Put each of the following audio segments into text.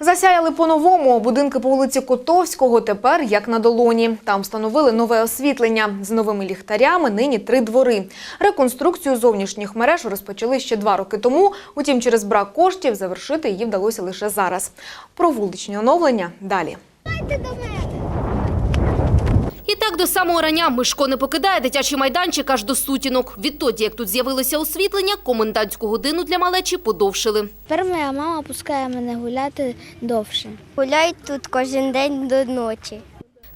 Засяяли по-новому. Будинки по вулиці Котовського тепер як на долоні. Там встановили нове освітлення. З новими ліхтарями нині три двори. Реконструкцію зовнішніх мереж розпочали ще два роки тому. Утім, через брак коштів завершити її вдалося лише зараз. Про вуличні оновлення далі. І так до самого рання Мишко не покидає дитячий майданчик аж до сутінок. Відтоді, як тут з'явилося освітлення, комендантську годину для малечі подовшили. Тепер моя мама пускає мене гуляти довше. Гуляють тут кожен день до ночі.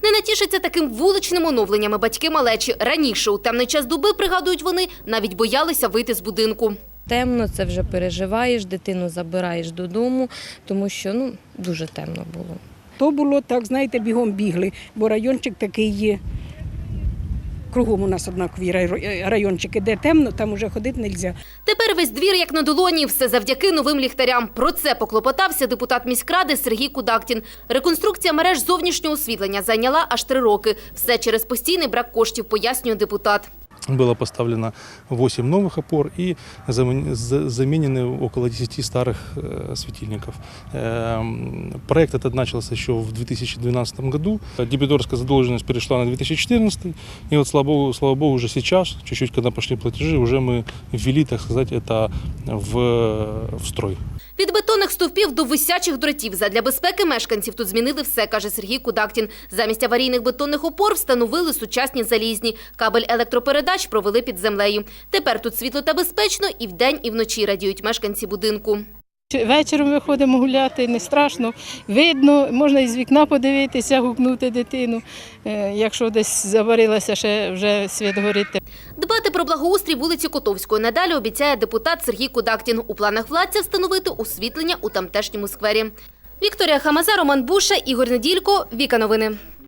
Не натішаться таким вуличним оновленнями батьки малечі. Раніше, у темний час доби, пригадують вони, навіть боялися вийти з будинку. Темно, це вже переживаєш, дитину забираєш додому, тому що ну, дуже темно було. То було так, знаєте, бігом бігли, бо райончик такий є. Кругом у нас однакові райончики, де темно, там уже ходити не можна. Тепер весь двір як на долоні, все завдяки новим ліхтарям. Про це поклопотався депутат міськради Сергій Кудактін. Реконструкція мереж зовнішнього освітлення зайняла аж три роки. Все через постійний брак коштів, пояснює депутат. Было поставлено 8 новых опор и замен- за- заменены около 10 старых э, светильников. Эм, Проект этот начался еще в 2012 году. Дебиторская задолженность перешла на 2014. И вот, слава богу, слава богу, уже сейчас, чуть-чуть, когда пошли платежи, уже мы ввели, так сказать, это в, в строй. Від бетонних стовпів до висячих дротів. Задля безпеки мешканців тут змінили все, каже Сергій Кудактін. Замість аварійних бетонних опор встановили сучасні залізні. Кабель електропередач провели під землею. Тепер тут світло та безпечно і вдень, і вночі радіють мешканці будинку. Вечором виходимо гуляти, не страшно. Видно, можна із вікна подивитися, гукнути дитину. Е, Якщо десь заварилася, ще вже світ горить. Дбати про благоустрій вулиці Котовської надалі обіцяє депутат Сергій Кудактін. У планах владця встановити освітлення у тамтешньому сквері. Вікторія Хамаза, Роман Буша, Ігор Неділько. Віка новини.